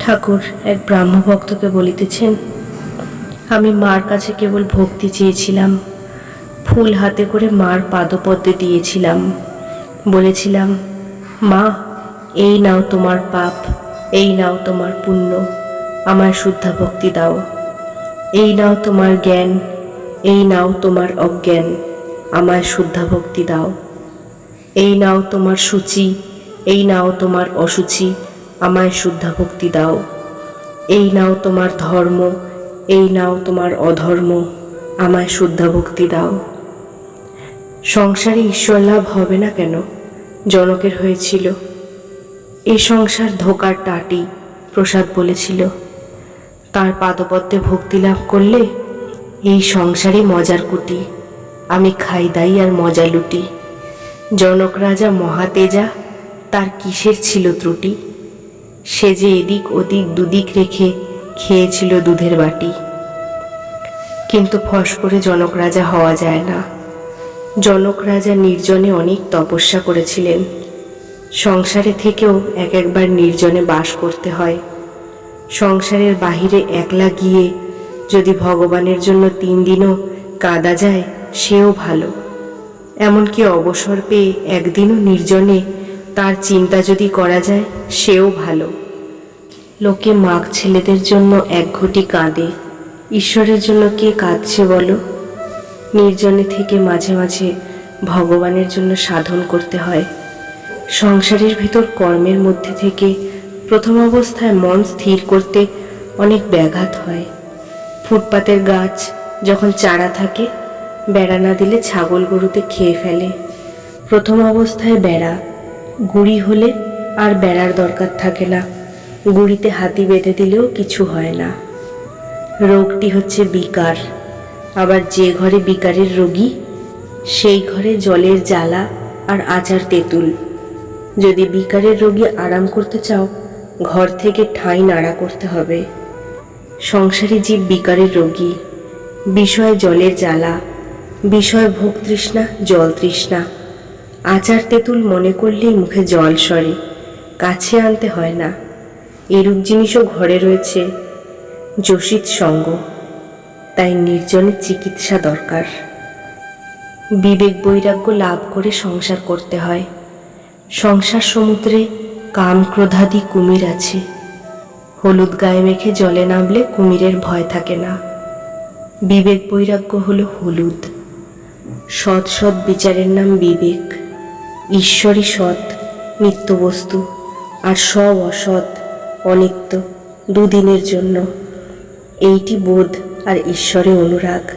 ঠাকুর এক ব্রাহ্মভক্তকে বলিতেছেন, আমি মার কাছে কেবল ভক্তি চেয়েছিলাম, ফুল হাতে করে মার পাদপদ্মে দিয়েছিলাম। বলেছিলাম, মা, এই নাও তোমার পাপ, এই নাও তোমার পুণ্য, আমায় শুদ্ধা ভক্তি দাও। এই নাও তোমার জ্ঞান, এই নাও তোমার অজ্ঞান, আমায় শুদ্ধা ভক্তি দাও। এই নাও তোমার সূচি, এই নাও তোমার অসুচি আমায় শুদ্ধা ভক্তি দাও। এই নাও তোমার ধর্ম, এই নাও তোমার অধর্ম, আমায় শুদ্ধা ভক্তি দাও। সংসারে ঈশ্বর লাভ হবে না কেন? জনকের হয়েছিল। এই সংসার ধোকার টাটি, প্রসাদ বলেছিল। তার পাদপদ্মে ভক্তি লাভ করলে এই সংসারে মজার কুটি। আমি খাই দাই আর মজা লুটি। জনক রাজা মহাতেজা, তার কিসের ছিল ত্রুটি? সে যে এদিক ওদিক দুদিক রেখে খেয়েছিল দুধের বাটি। কিন্তু ফস করে জনক রাজা হওয়া যায় না। জনক রাজা নির্জনে অনেক তপস্যা করেছিলেন। সংসারে থেকেও এক একবার নির্জনে বাস করতে হয়। সংসারের বাহিরে একলা গিয়ে যদি ভগবানের জন্য তিন দিনও কাঁদা যায়, সেও ভালো। এমনকি অবসর পেয়ে একদিনও নির্জনে তার চিন্তা যদি করা যায়, সেও ভালো। লোকে মাঘ ছেলেদের জন্য এক ঘটি কাঁদে। ঈশ্বরের জন্য কে কাঁদছে বলো? নির্জনে থেকে মাঝে মাঝে ভগবানের জন্য সাধন করতে হয়। সংসারের ভিতর কর্মের মধ্যে থেকে প্রথম অবস্থায় মন স্থির করতে অনেক ব্যাঘাত হয়। ফুটপাতের গাছ যখন চারা থাকে, বেড়া না দিলে ছাগল গরুতে খেয়ে ফেলে। প্রথম অবস্থায় বেড়া গুড়ি হলে আর বেড়ার দরকার থাকে না। গুড়িতে হাতি বেঁধে দিলেও কিছু হয় না। রোগটি হচ্ছে বিকার। আবার যে ঘরে বিকারের রোগী, সেই ঘরে জলের জ্বালা আর আচার তেঁতুল। যদি বিকারের রোগী আরাম করতে চাও, ঘর থেকে ঠাঁই নাড়া করতে হবে। সংসারী জীব বিকারের রোগী। বিষয় জলের জ্বালা, বিষয় ভোগ তৃষ্ণা, জল তৃষ্ণা। আচার তেঁতুল মনে করলেই মুখে জল সরে, কাছে আনতে হয় না। এরূপ জিনিসও ঘরে রয়েছে যোষিত সঙ্গ। তাই নির্জনের চিকিৎসা দরকার। বিবেক বৈরাগ্য লাভ করে সংসার করতে হয়। সংসার সমুদ্রে কাম ক্রোধাদি কুমির আছে। হলুদ গায়ে মেখে জলে নামলে কুমিরের ভয় থাকে না। বিবেক বৈরাগ্য হলো হলুদ। সৎ সৎ বিচারের নাম বিবেক। ঈশ্বরই সৎ নিত্য বস্তু আর সব অসৎ, অনিত্য দুদিনের জন্য। এইটি বোধ আর ঈশ্বরে অনুরাগ।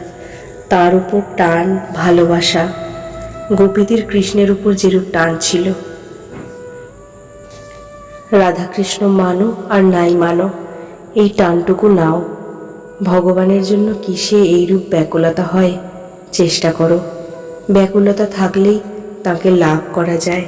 তার উপর টান, ভালোবাসা। গোপীদের কৃষ্ণের উপর যেরূপ টান ছিল। রাধাকৃষ্ণ মানো আর নাই মানো, এই টানটুকু নাও। ভগবানের জন্য কিসে এইরূপ ব্যাকুলতা হয়? চেষ্টা করো। ব্যাকুলতা থাকলেই তাকে লাভ করা যায়।